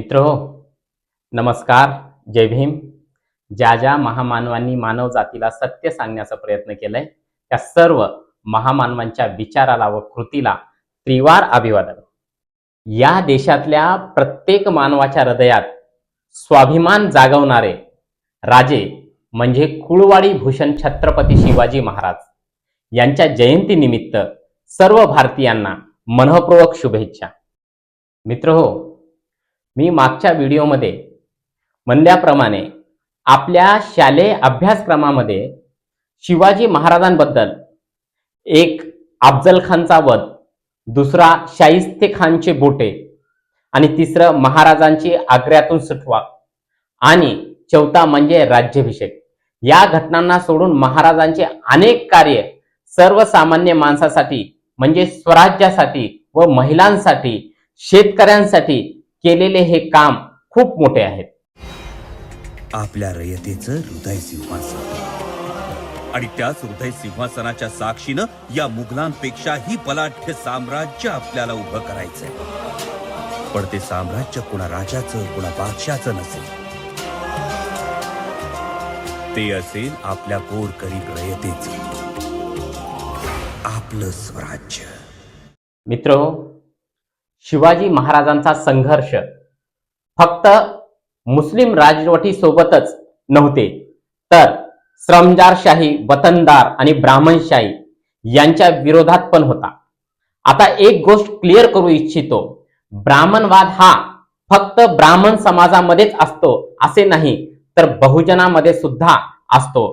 मित्र हो नमस्कार जय भीम. ज्या ज्या महामानवांनी मानव जातीला सत्य सांगण्याचा प्रयत्न केलाय त्या सर्व महामानवांच्या विचाराला व कृतीला त्रिवार अभिवादन. या देशातल्या प्रत्येक मानवाच्या हृदयात स्वाभिमान जागवणारे राजे म्हणजे कुळवाडी भूषण छत्रपती शिवाजी महाराज. यांच्या जयंतीनिमित्त सर्व भारतीयांना मनःपूर्वक शुभेच्छा. मित्र हो मी मागच्या व्हिडिओमध्ये म्हणल्याप्रमाणे आपल्या शालेय अभ्यासक्रमामध्ये शिवाजी महाराजांबद्दल एक अफजल खानचा वध दुसरा शाहिस्ते खानचे बोटे आणि तिसरं महाराजांची आग्र्यातून सुटवा आणि चौथा म्हणजे राज्याभिषेक. या घटनांना सोडून महाराजांचे अनेक कार्य सर्वसामान्य माणसासाठी म्हणजे स्वराज्यासाठी व महिलांसाठी शेतकऱ्यांसाठी केलेले हे काम खूप मोठे आहेत. आपल्या रयतेचं हृदय सिंहासन. आणि त्याच हृदय सिंहासनाच्या साक्षीनं या मुघलांपेक्षाही बलाढ्य साम्राज्य आपल्याला उभं करायचंय. पण ते साम्राज्य कुणा राजाचं कुणा बादशाचं नसेल. ते असेल आपल्या गोरगरीब रयतेचं. आपलं स्वराज्य. मित्र शिवाजी महाराजांचा संघर्ष. फक्त मुस्लिम राजवटीसोबतच नव्हते तर श्रमजारशाही वतनदार आणि ब्राह्मणशाही यांच्या विरोधात पण होता. आता एक गोष्ट क्लिअर करू इच्छितो ब्राह्मणवाद हा फक्त ब्राह्मण समाजामध्येच असतो असे नाही तर बहुजनामध्ये सुद्धा असतो.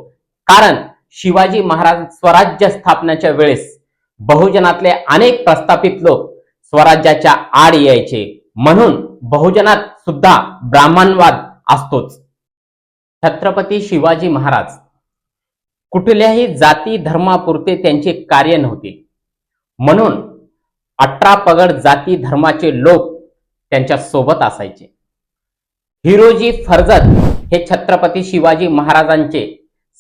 कारण शिवाजी महाराज स्वराज्य स्थापनेच्या वेळेस बहुजनातले अनेक प्रस्थापित लोक स्वराज्याच्या आड यायचे. म्हणून बहुजनात सुद्धा ब्राह्मणवाद असतोच. छत्रपती शिवाजी महाराज. कुठल्याही जाती धर्मापुरते त्यांचे कार्य नव्हते. म्हणून अठरा पगड जाती धर्माचे लोक त्यांच्यासोबत असायचे. हिरोजी फर्जत हे छत्रपती शिवाजी महाराजांचे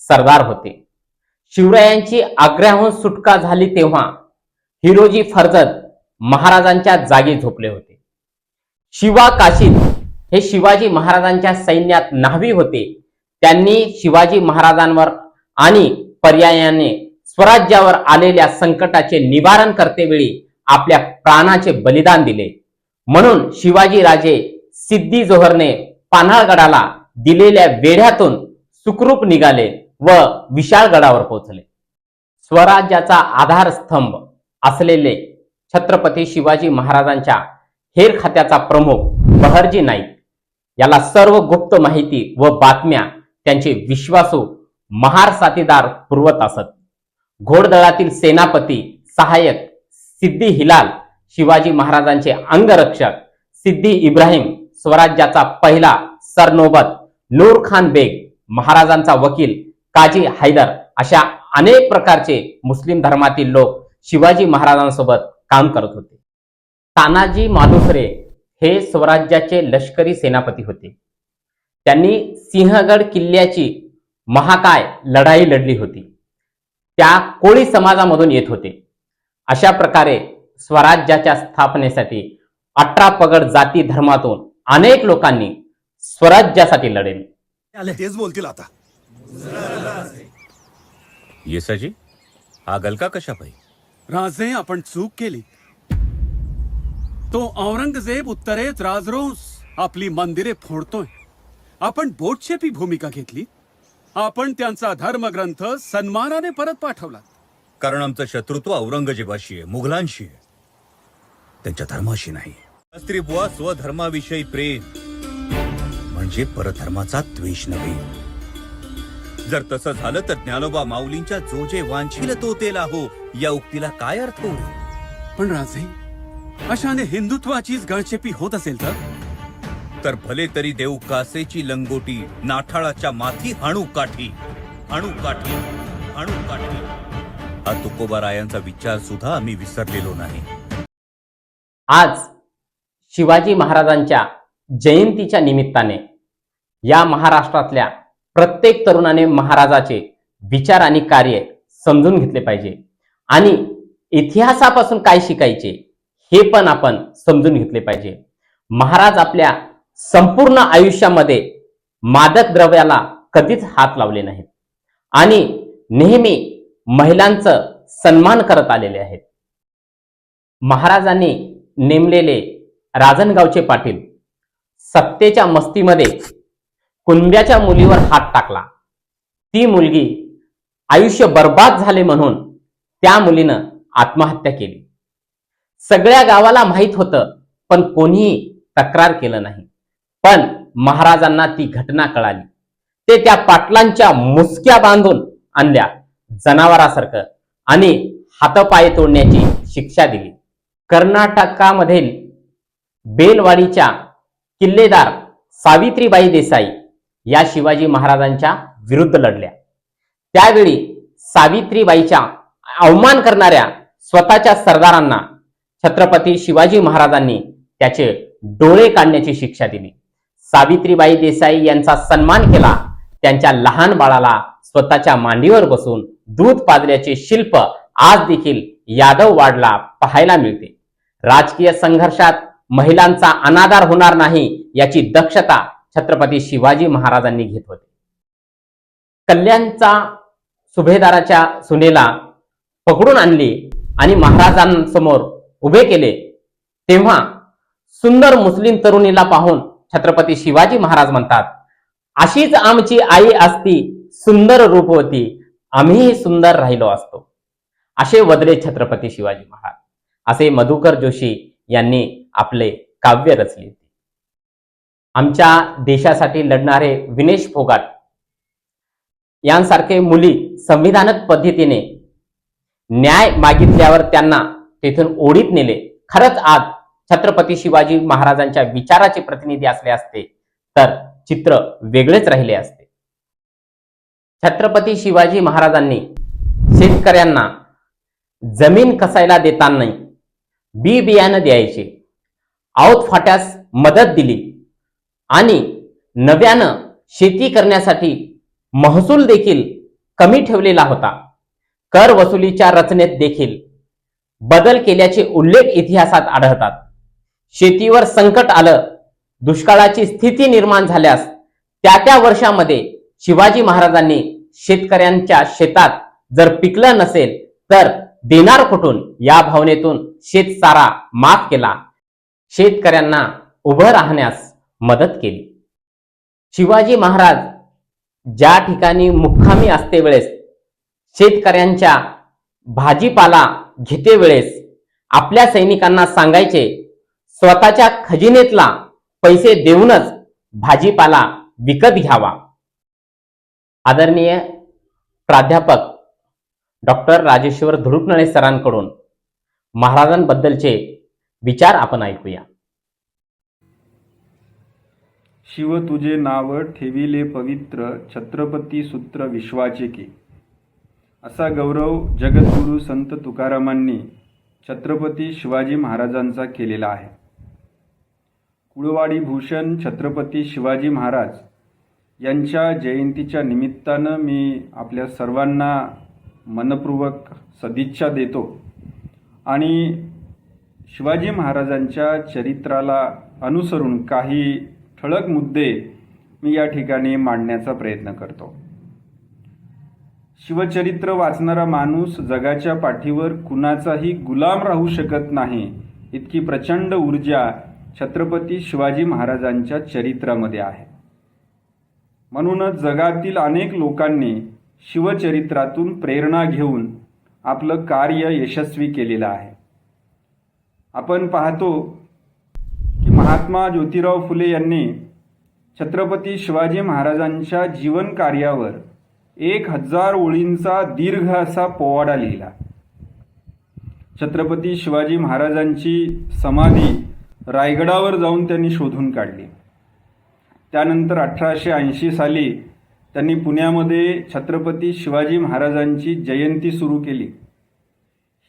सरदार होते. शिवरायांची आग्र्याहून सुटका झाली तेव्हा हिरोजी फर्जत महाराजांच्या जागी झोपले होते. शिवा काशीद हे शिवाजी महाराजांच्या सैन्यात न्हावी होते. त्यांनी शिवाजी महाराजांवर आणि पर्यायाने स्वराज्यावर आलेल्या संकटाचे निवारण करतेवेळी आपल्या प्राणाचे बलिदान दिले. म्हणून शिवाजी राजे सिद्धी जोहरने पान्हाळगडाला दिलेल्या वेढ्यातून सुखरूप निघाले व विशाळगडावर पोहोचले. स्वराज्याचा आधारस्तंभ असलेले छत्रपती शिवाजी महाराजांच्या हेर खात्याचा प्रमुख बहरजी नाईक. याला सर्व गुप्त माहिती व बातम्या त्यांचे विश्वासू महार साथीदार पुरवत असत. घोडदळातील सेनापती सहाय्यक सिद्धी हिलाल शिवाजी महाराजांचे अंगरक्षक सिद्धी इब्राहिम स्वराज्याचा पहिला सरनोबत नूर खान बेग महाराजांचा वकील काजी हैदर अशा अनेक प्रकारचे मुस्लिम धर्मातील लोक शिवाजी महाराजांसोबत काम करत होते. तानाजी मालुसरे हे स्वराज्याचे लष्करी सेनापती होते. त्यांनी सिंहगड किल्ल्याची महाकाय लढाई लढली होती. त्या कोळी समाजामधून येत होते. अशा प्रकारे स्वराज्याच्या स्थापनेसाठी अठरा पगड जाती धर्मातून अनेक लोकांनी स्वराज्यासाठी लढले. तेच बोलतील आता. येसाजी हा गलका कशा पाहिजे राजे आपण चूक केली. तो औरंगजेब उत्तरेत राजरोस आपली मंदिरे फोडतोय. आपण बोटशेपी भूमिका घेतली. आपण त्यांचा धर्मग्रंथ सन्मानाने परत पाठवला. कारण आमचं शत्रुत्व औरंगजेबाशी आहे मुघलांशी आहे. त्यांच्या धर्माशी नाही. स्त्री बुवा स्वधर्माविषयी प्रेम. म्हणजे परधर्माचा द्वेष नव्हे. जर तसं झालं तर ज्ञानोबा माऊलींच्या जो जे वांछील तो ते लाहो या उक्तीला काय अर्थ होईल? पण राजे अशाने हिंदुत्वाचीच गळचेपी होत असेल तर? तर भले तरी देऊ कासेची लंगोटी नाठाळाच्या माथी हाणू काठी. हाणू काठी हाणू काठी. हा तुकोबारायांचा विचार सुद्धा आम्ही विसरलेलो नाही. आज शिवाजी महाराजांच्या जयंतीच्या निमित्ताने या महाराष्ट्रातल्या प्रत्येक तरुणाने महाराजाचे विचार आणि कार्य समजून घेतले पाहिजे. आणि इतिहासापासून काय शिकायचे हे पण आपण समजून घेतले पाहिजे. महाराज आपल्या संपूर्ण आयुष्यामध्ये मादक द्रव्याला कधीच हात लावले नाहीत. आणि नेहमी महिलांचं सन्मान करत आलेले आहेत. महाराजांनी नेमलेले राजनगावचे पाटील सत्तेच्या मस्तीमध्ये कुणब्याच्या मुलीवर हात टाकला. ती मुलगी आयुष्य बर्बाद झाले म्हणून त्या मुलीनं आत्महत्या केली. सगळ्या गावाला माहीत होतं पण कोणीही तक्रार केलं नाही. पण महाराजांना ती घटना कळाली. ते त्या पाटलांच्या मुसक्या बांधून आणल्या जनावरासारखं आणि हातपाय तोडण्याची शिक्षा दिली. कर्नाटकामधील बेलवाडीच्या किल्लेदार सावित्रीबाई देसाई या शिवाजी महाराजांच्या विरुद्ध लढल्या. त्यावेळी सावित्रीबाईच्या अवमान करणाऱ्या स्वतःच्या सरदारांना छत्रपती शिवाजी महाराजांनी त्याचे डोळे काढण्याची शिक्षा दिली. सावित्रीबाई देसाई यांचा सन्मान केला त्यांच्या लहान बाळाला स्वतःच्या मांडीवर बसून दूध पाजल्याचे शिल्प आज देखील यादव वाडला पाहायला मिळते. राजकीय संघर्षात महिलांचा अनादार होणार नाही याची दक्षता छत्रपती शिवाजी महाराजांनी घेत होते. कल्याणचा सुभेदाराच्या सुनेला पकडून आणली आणि महाराजांसमोर उभे केले तेव्हा सुंदर मुस्लिम तरुणीला पाहून छत्रपती शिवाजी महाराज म्हणतात अशीच आमची आई असती सुंदर रूपवती आम्हीही सुंदर राहिलो असतो. असे वदले छत्रपती शिवाजी महाराज. असे मधुकर जोशी यांनी आपले काव्य रचले. आमच्या देशासाठी लढणारे विनेश फोगाट. यांसारखे मुली संविधानक पद्धतीने न्याय मागितल्यावर त्यांना तेथून ओढीत नेले. खरंच आज छत्रपती शिवाजी महाराजांच्या विचाराचे प्रतिनिधी असले असते तर चित्र वेगळेच राहिले असते. छत्रपती शिवाजी महाराजांनी शेतकऱ्यांना जमीन कसायला देताना बी बियाणं द्यायचे. आऊत फाट्यास मदत दिली. आणि नव्यानं शेती करण्यासाठी महसूल देखील कमी ठेवलेला होता. कर वसुलीच्या रचनेत देखील बदल केल्याचे उल्लेख इतिहासात आढळतात. शेतीवर संकट आलं दुष्काळाची स्थिती निर्माण झाल्यास त्या त्या वर्षामध्ये शिवाजी महाराजांनी शेतकऱ्यांच्या शेतात जर पिकलं नसेल तर देणार कुठून? या भावनेतून शेतसारा माफ केला. शेतकऱ्यांना उभं राहण्यास मदत केली. शिवाजी महाराज ज्या ठिकाणी मुक्कामी असते वेळेस शेतकऱ्यांच्या भाजीपाला घेते वेळेस आपल्या सैनिकांना सांगायचे स्वतःच्या खजिनेतला पैसे देऊनच भाजीपाला विकत घ्यावा. आदरणीय प्राध्यापक डॉक्टर राजेश्वर धुरुपनळे सरांकडून महाराजांबद्दलचे विचार आपण ऐकूया. शिव तुझे नाव ठेविले पवित्र छत्रपती सूत्र विश्वाचे के. असा गौरव जगद्गुरू संत तुकारामांनी छत्रपती शिवाजी महाराजांचा केलेला आहे. कुळवाडी भूषण छत्रपती शिवाजी महाराज यांच्या जयंतीच्या निमित्तानं मी आपल्या सर्वांना मनपूर्वक सदिच्छा देतो आणि शिवाजी महाराजांच्या चरित्राला अनुसरून काही ठळक मुद्दे मी या ठिकाणी मांडण्याचा प्रयत्न करतो. शिवचरित्र वाचणारा माणूस जगाच्या पाठीवर कुणाचाही गुलाम राहू शकत नाही इतकी प्रचंड ऊर्जा छत्रपती शिवाजी महाराजांच्या चरित्रामध्ये आहे. म्हणूनच जगातील अनेक लोकांनी शिवचरित्रातून प्रेरणा घेऊन आपलं कार्य यशस्वी केलेलं आहे. आपण पाहतो महात्मा ज्योतिराव फुले यांनी छत्रपती शिवाजी महाराजांच्या जीवन कार्यावर एक हजार ओळींचा दीर्घ असा पोवाडा लिहिला. छत्रपती शिवाजी महाराजांची समाधी रायगडावर जाऊन त्यांनी शोधून काढली. त्यानंतर अठराशे ऐंशी साली त्यांनी पुण्यामध्ये छत्रपती शिवाजी महाराजांची जयंती सुरू केली.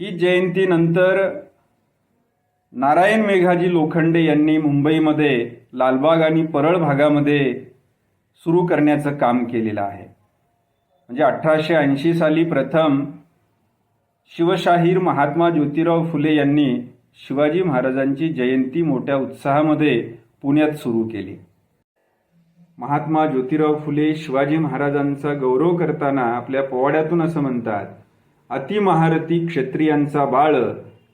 ही जयंतीनंतर नारायण मेघाजी लोखंडे यांनी मुंबईमध्ये लालबाग आणि परळ भागामध्ये सुरू करण्याचं काम केलेलं आहे. म्हणजे अठराशे ऐंशी साली प्रथम शिवशाहीर महात्मा ज्योतिराव फुले यांनी शिवाजी महाराजांची जयंती मोठ्या उत्साहामध्ये पुण्यात सुरू केली. महात्मा ज्योतिराव फुले शिवाजी महाराजांचा गौरव करताना आपल्या पोवाड्यातून असं म्हणतात अतिमहारथी क्षत्रियांचा बाळ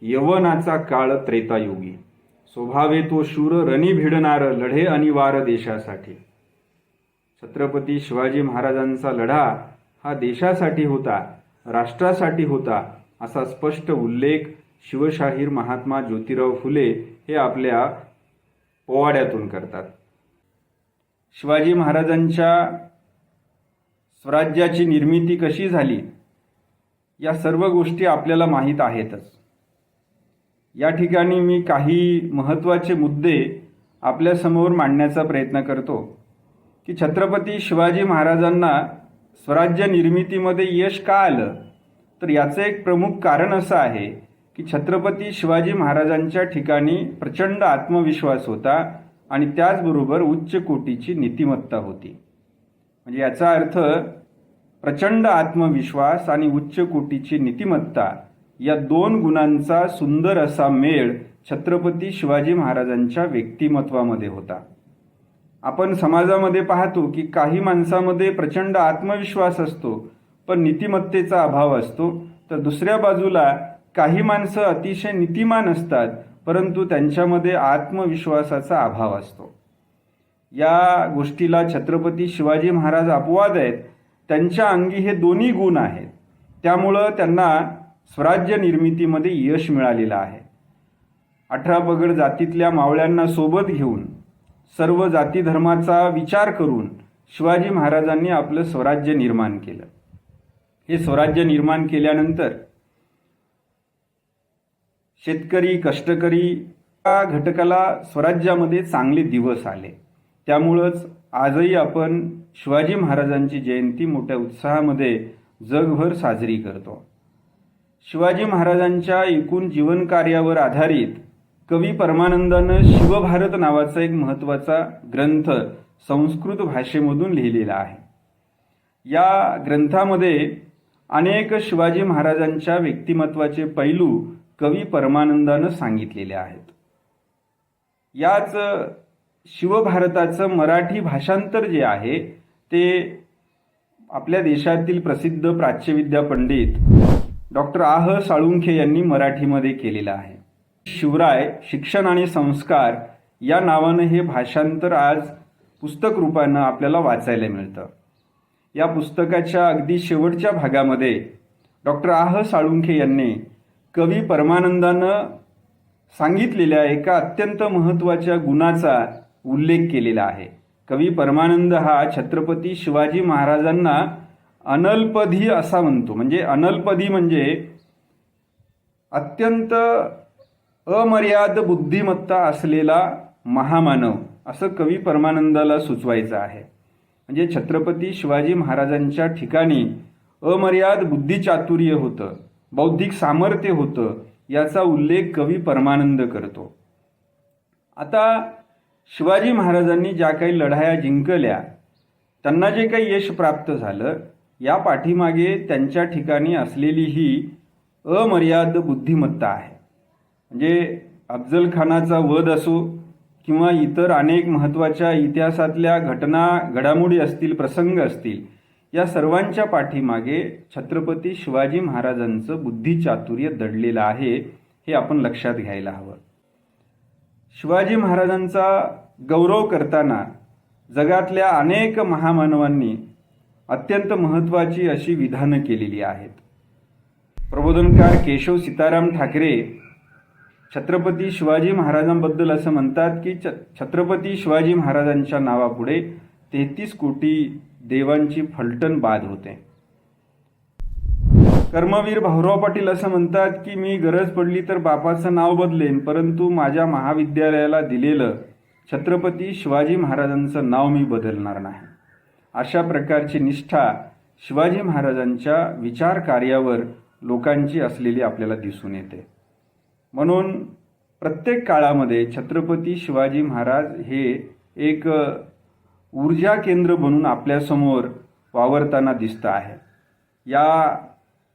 यवनाचा काळ त्रेतायुगी. स्वभावे तो शूर रणी भिडणार लढे अनिवार देशासाठी. छत्रपती शिवाजी महाराजांचा लढा हा देशासाठी होता राष्ट्रासाठी होता असा स्पष्ट उल्लेख शिवशाहीर महात्मा ज्योतिराव फुले हे आपल्या पोवाड्यातून करतात. शिवाजी महाराजांच्या स्वराज्याची निर्मिती कशी झाली? या सर्व गोष्टी आपल्याला माहीत आहेतच. या ठिकाणी मी काही महत्त्वाचे मुद्दे आपल्यासमोर मांडण्याचा प्रयत्न करतो की छत्रपती शिवाजी महाराजांना स्वराज्य निर्मितीमध्ये यश का आलं? तर याचं एक प्रमुख कारण असं आहे की छत्रपती शिवाजी महाराजांच्या ठिकाणी प्रचंड आत्मविश्वास होता आणि त्याचबरोबर उच्च कोटीची नीतिमत्ता होती. म्हणजे याचा अर्थ प्रचंड आत्मविश्वास आणि उच्च कोटीची नीतिमत्ता या दोन गुणांचा सुंदर असा मेळ छत्रपती शिवाजी महाराजांच्या व्यक्तिमत्वामध्ये होता. आपण समाजामध्ये पाहतो की काही माणसामध्ये प्रचंड आत्मविश्वास असतो पण नीतिमत्तेचा अभाव असतो. तर दुसऱ्या बाजूला काही माणसं अतिशय नीतिमान असतात परंतु त्यांच्यामध्ये आत्मविश्वासाचा अभाव असतो. या गोष्टीला छत्रपती शिवाजी महाराज अपवाद आहेत. त्यांच्या अंगी हे दोन्ही गुण आहेत. त्यामुळं त्यांना स्वराज्य निर्मितीमध्ये यश मिळालेलं आहे. अठरा पगड जातीतल्या मावळ्यांना सोबत घेऊन सर्व जाती धर्माचा विचार करून शिवाजी महाराजांनी आपलं स्वराज्य निर्माण केलं. हे स्वराज्य निर्माण केल्यानंतर शेतकरी कष्टकरी या घटकाला स्वराज्यामध्ये चांगले दिवस आले. त्यामुळंच आजही आपण शिवाजी महाराजांची जयंती मोठ्या उत्साहामध्ये जगभर साजरी करतो. शिवाजी महाराजांच्या एकूण जीवनकार्यावर आधारित कवी परमानंदानं शिवभारत नावाचा एक महत्त्वाचा ग्रंथ संस्कृत भाषेमधून लिहिलेला आहे. या ग्रंथामध्ये अनेक शिवाजी महाराजांच्या व्यक्तिमत्वाचे पैलू कवी परमानंदानं सांगितलेले आहेत. याच शिवभारताचं मराठी भाषांतर जे आहे ते आपल्या देशातील प्रसिद्ध प्राच्यविद्या पंडित डॉक्टर आह साळुंखे यांनी मराठीमध्ये केलेलं आहे. शिवराय शिक्षण आणि संस्कार या नावानं हे भाषांतर आज पुस्तक रूपानं आपल्याला वाचायला मिळतं. या पुस्तकाच्या अगदी शेवटच्या भागामध्ये डॉक्टर आह साळुंखे यांनी कवी परमानंदानं सांगितलेल्या एका अत्यंत महत्त्वाच्या गुणाचा उल्लेख केलेला आहे. कवी परमानंद हा छत्रपती शिवाजी महाराजांना अनल्पधी असा म्हणतो. म्हणजे अनल्पधी म्हणजे अत्यंत अमर्याद बुद्धिमत्ता असलेला महामानव असं कवी परमानंदाला सुचवायचं आहे. म्हणजे छत्रपती शिवाजी महाराजांच्या ठिकाणी अमर्याद बुद्धिचातुर्य होतं बौद्धिक सामर्थ्य होतं याचा उल्लेख कवी परमानंद करतो. आता शिवाजी महाराजांनी ज्या काही लढाया जिंकल्या त्यांना जे काही यश प्राप्त झालं या पाठीमागे त्यांच्या ठिकाणी असलेली ही अमर्याद बुद्धिमत्ता आहे. म्हणजे अफजल खानाचा वध असो किंवा इतर अनेक महत्त्वाच्या इतिहासातल्या घटना घडामोडी असतील प्रसंग असतील या सर्वांच्या पाठीमागे छत्रपती शिवाजी महाराजांचं बुद्धिचातुर्य दडलेलं आहे हे आपण लक्षात घ्यायला हवं. शिवाजी महाराजांचा गौरव करताना जगातल्या अनेक महामानवांनी अत्यंत महत्त्वाची अशी विधानं केलेली आहेत. प्रबोधनकार केशव सीताराम ठाकरे छत्रपती शिवाजी महाराजांबद्दल असं म्हणतात की छ छत्रपती शिवाजी महाराजांच्या नावापुढे तेहतीस कोटी देवांची फलटण बाद होते. कर्मवीर भाऊराव पाटील असं म्हणतात की मी गरज पडली तर बापाचं नाव बदलेन परंतु माझ्या महाविद्यालयाला दिलेलं छत्रपती शिवाजी महाराजांचं नाव मी बदलणार नाही. अशा प्रकारची निष्ठा शिवाजी महाराजांच्या विचार कार्यावर लोकांची असलेली आपल्याला दिसून येते. म्हणून प्रत्येक काळामध्ये छत्रपती शिवाजी महाराज हे एक ऊर्जा केंद्र बनून आपल्यासमोर वावरताना दिसतं आहे. या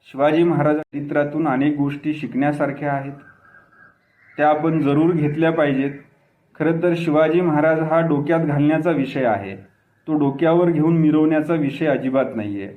शिवाजी महाराज चरित्रातून अनेक गोष्टी शिकण्यासारख्या आहेत. त्या आपण जरूर घेतल्या पाहिजेत. खरं तर शिवाजी महाराज हा डोक्यात घालण्याचा विषय आहे. तो डोक्यावर घेऊन मिरवण्याचा विषय अजिबात नाही आहे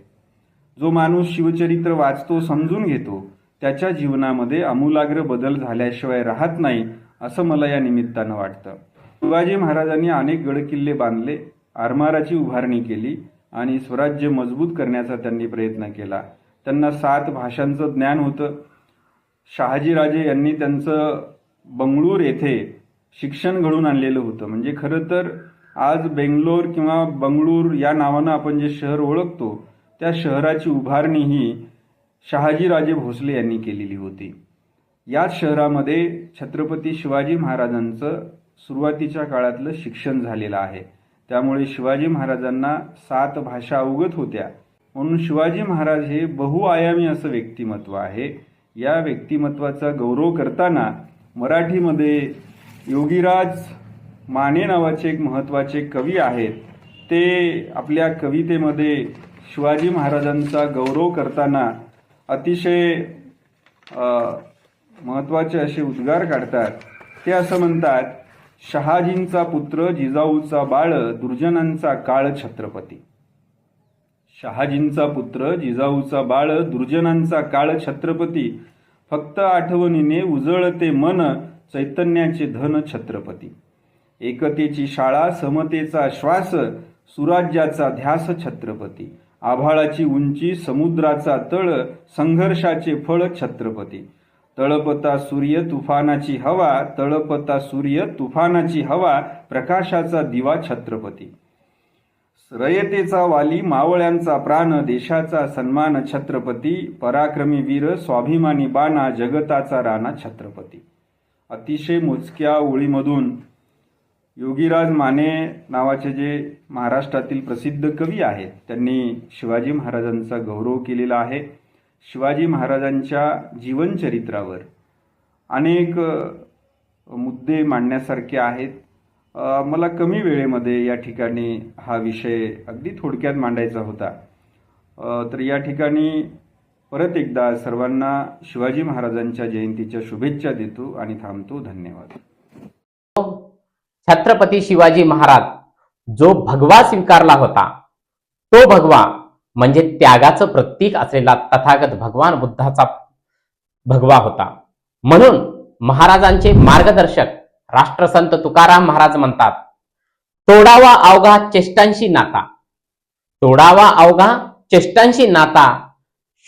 जो माणूस शिवचरित्र वाचतो समजून घेतो त्याच्या जीवनामध्ये आमूलाग्र बदल झाल्याशिवाय राहत नाही असं मला या निमित्तानं वाटतं. शिवाजी महाराजांनी अनेक गडकिल्ले बांधले आरमाराची उभारणी केली आणि स्वराज्य मजबूत करण्याचा त्यांनी प्रयत्न केला. त्यांना सात भाषांचं ज्ञान होतं. शहाजीराजे यांनी त्यांचं बंगळूर येथे शिक्षण घडून आणलेलं होतं. म्हणजे खरं तर आज बेंगलोर किंवा बंगळूर या नावानं आपण जे शहर ओळखतो त्या शहराची उभारणी ही शहाजीराजे भोसले यांनी केलेली होती. याच शहरामध्ये छत्रपती शिवाजी महाराजांचं सुरुवातीच्या काळातलं शिक्षण झालेलं आहे. त्यामुळे शिवाजी महाराजांना सात भाषा अवगत होत्या. म्हणून शिवाजी महाराज हे बहुआयामी असं व्यक्तिमत्व आहे. या व्यक्तिमत्वाचा गौरव करताना मराठीमध्ये योगीराज माने नावाचे एक महत्त्वाचे कवी आहेत. ते आपल्या कवितेमध्ये शिवाजी महाराजांचा गौरव करताना अतिशय महत्त्वाचे असे उद्गार काढतात. ते असं म्हणतात शहाजींचा पुत्र जिजाऊचा बाळ दुर्जनांचा काळ छत्रपती. शहाजींचा पुत्र जिजाऊचा बाळ दुर्जनांचा काळ छत्रपती. फक्त आठवणीने उजळते मन चैतन्याचे धन छत्रपती. एकतेची शाळा समतेचा श्वास सुराज्याचा ध्यास छत्रपती. आभाळाची उंची समुद्राचा तळ संघर्षाचे फळ छत्रपती. तळपता सूर्य तुफानाची हवा तळपता सूर्य तुफानाची हवा प्रकाशाचा दिवा छत्रपती. रयतेचा वाली मावळ्यांचा प्राण देशाचा सन्मान छत्रपती. पराक्रमी वीर स्वाभिमानी बाणा जगताचा राणा छत्रपती. अतिशय मोजक्या ओळीमधून योगीराज माने नावाचे जे महाराष्ट्रातील प्रसिद्ध कवी आहेत त्यांनी शिवाजी महाराजांचा गौरव केलेला आहे. शिवाजी महाराजांच्या जीवनचरित्रावर अनेक मुद्दे मांडण्यासारखे आहेत. मला कमी वेळेमध्ये या ठिकाणी हा विषय अगदी थोडक्यात मांडायचा होता. तर या ठिकाणी परत एकदा सर्वांना शिवाजी महाराजांच्या जयंतीच्या शुभेच्छा देतो आणि थांबतो. धन्यवाद. हो. छत्रपती शिवाजी महाराज जो भगवा स्वीकारला होता तो भगवा म्हणजे त्यागाचं प्रतीक असलेला तथागत भगवान बुद्धाचा भगवा होता. म्हणून महाराजांचे मार्गदर्शक राष्ट्रसंत तुकाराम महाराज म्हणतात तोडावा अवघा चेष्टांशी नाता. तोडावा अवघा चेष्टांशी नाता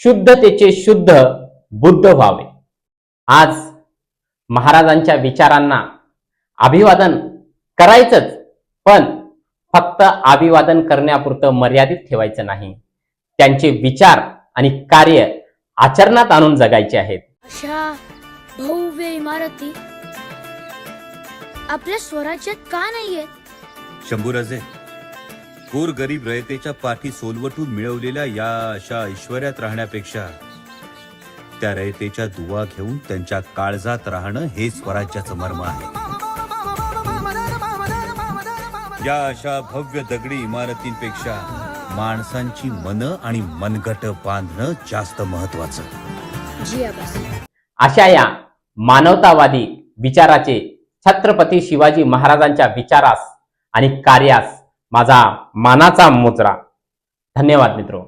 शुद्धतेचे शुद्ध बुद्ध व्हावे. आज महाराजांच्या विचारांना अभिवादन करायचंच. पण फक्त अभिवादन करण्यापुरतं मर्यादित ठेवायचं नाही. त्यांचे विचार आणि कार्य आचरणात आणून जगायचे आहेत. अशा भव्य इमारती आपल्या स्वराज्यात का नाहीयेत शंभूराजे गोर गरीब रयतेच्या पाठी सोलवटून मिळवलेल्या या अशा ऐश्वर्यात राहण्यापेक्षा त्या रयतेच्या दुवा घेऊन त्यांच्या काळजात राहणं हे स्वराज्याचं मर्म आहे. या अशा भव्य दगडी इमारतींपेक्षा माणसांची मन आणि मनगट बांधणं जास्त महत्वाचं अशा या मानवतावादी विचाराचे छत्रपती शिवाजी महाराजांच्या विचारास आणि कार्यास माझा मानाचा मुजरा धन्यवाद मित्रो.